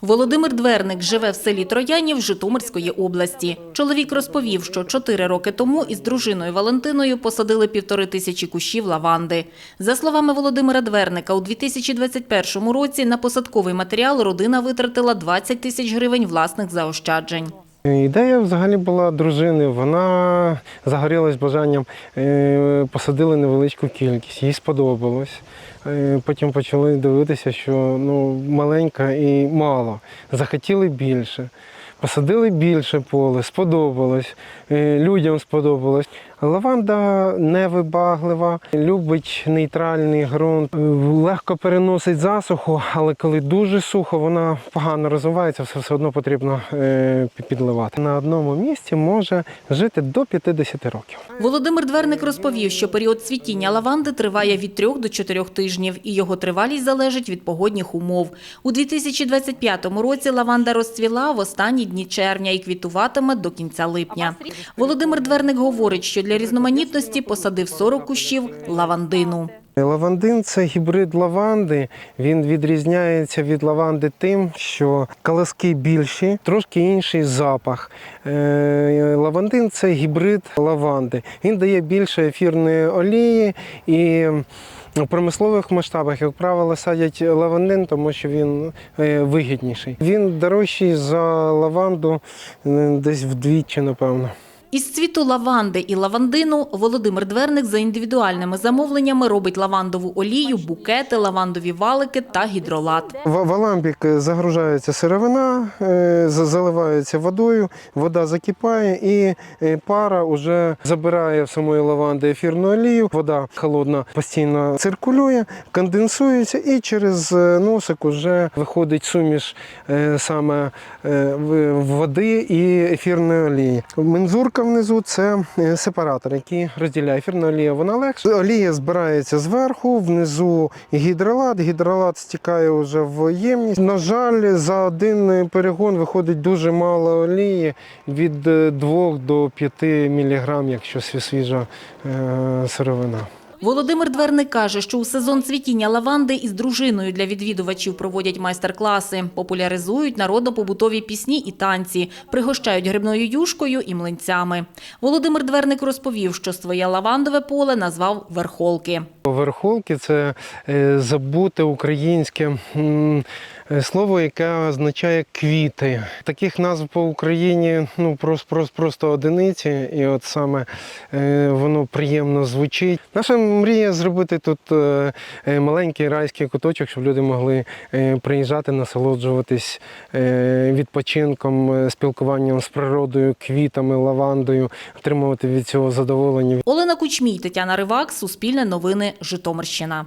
Володимир Дверник живе в селі Троянів Житомирської області. Чоловік розповів, що чотири роки тому із дружиною Валентиною посадили півтори тисячі кущів лаванди. За словами Володимира Дверника, у 2021 році на посадковий матеріал родина витратила 20 тисяч гривень власних заощаджень. Ідея взагалі була дружини. Вона загорілась бажанням, е, посадили невеличку кількість, їй сподобалось. Е, Потім почали дивитися, що ну, маленька і мало. Захотіли більше. Посадили більше поле, сподобалось, е, людям сподобалось. Лаванда невибаглива, любить нейтральний ґрунт, е, легко переносить засуху, але коли дуже сухо, вона погано розвивається, все, все одно потрібно е, підливати. На одному місці може жити до 50 років. Володимир Дверник розповів, що період цвітіння лаванди триває від 3 до 4 тижнів, і його тривалість залежить від погодних умов. У 2025 році лаванда розцвіла в останні дні червня і квітуватиме до кінця липня. Володимир Дверник говорить, що для різноманітності посадив 40 кущів лавандину. Лавандин це гібрид лаванди. Він відрізняється від лаванди тим, що колоски більші, трошки інший запах. Е, Лавандин це гібрид лаванди. Він дає більше ефірної олії і. У промислових масштабах, як правило, садять лавандин, тому що він е, вигідніший. Він дорожчий за лаванду е, десь вдвічі, напевно. Із цвіту лаванди і лавандину Володимир Дверник за індивідуальними замовленнями робить лавандову олію, букети, лавандові валики та гідролат. В в аламбік загружається сировина, е, заливається водою, вода закипає і е, пара вже забирає в самої лаванди ефірну олію. Вода холодна постійно циркулює, конденсується і через е, носик вже виходить суміш саме води і ефірної олії. Мензурка внизу це е, сепаратор, який розділяє ефірну олія. Вона легше. Олія збирається зверху, внизу гідролат. Гідролат стікає вже в ємність. На жаль, за один перегон виходить дуже мало олії від 2 до 5 мг, якщо сві- свіжа е, сировина. Володимир Дверник каже, що у сезон цвітіння лаванди із дружиною для відвідувачів проводять майстер-класи, популяризують народно-побутові пісні і танці, пригощають грибною юшкою і млинцями. Володимир Дверник розповів, що своє лавандове поле назвав «Верхолки». Верхолки це е, забуте українське е, слово, яке означає квіти. Таких назв по Україні ну просто, просто, одиниці, і от саме е, воно приємно звучить. Наша мрія зробити тут е, е, маленький райський куточок, щоб люди могли е, приїжджати, насолоджуватись відпочинком, спілкуванням з природою, квітами, лавандою, отримувати від цього задоволення. Олена Кучмій, Тетяна Ривак, Суспільне новини, Житомирщина.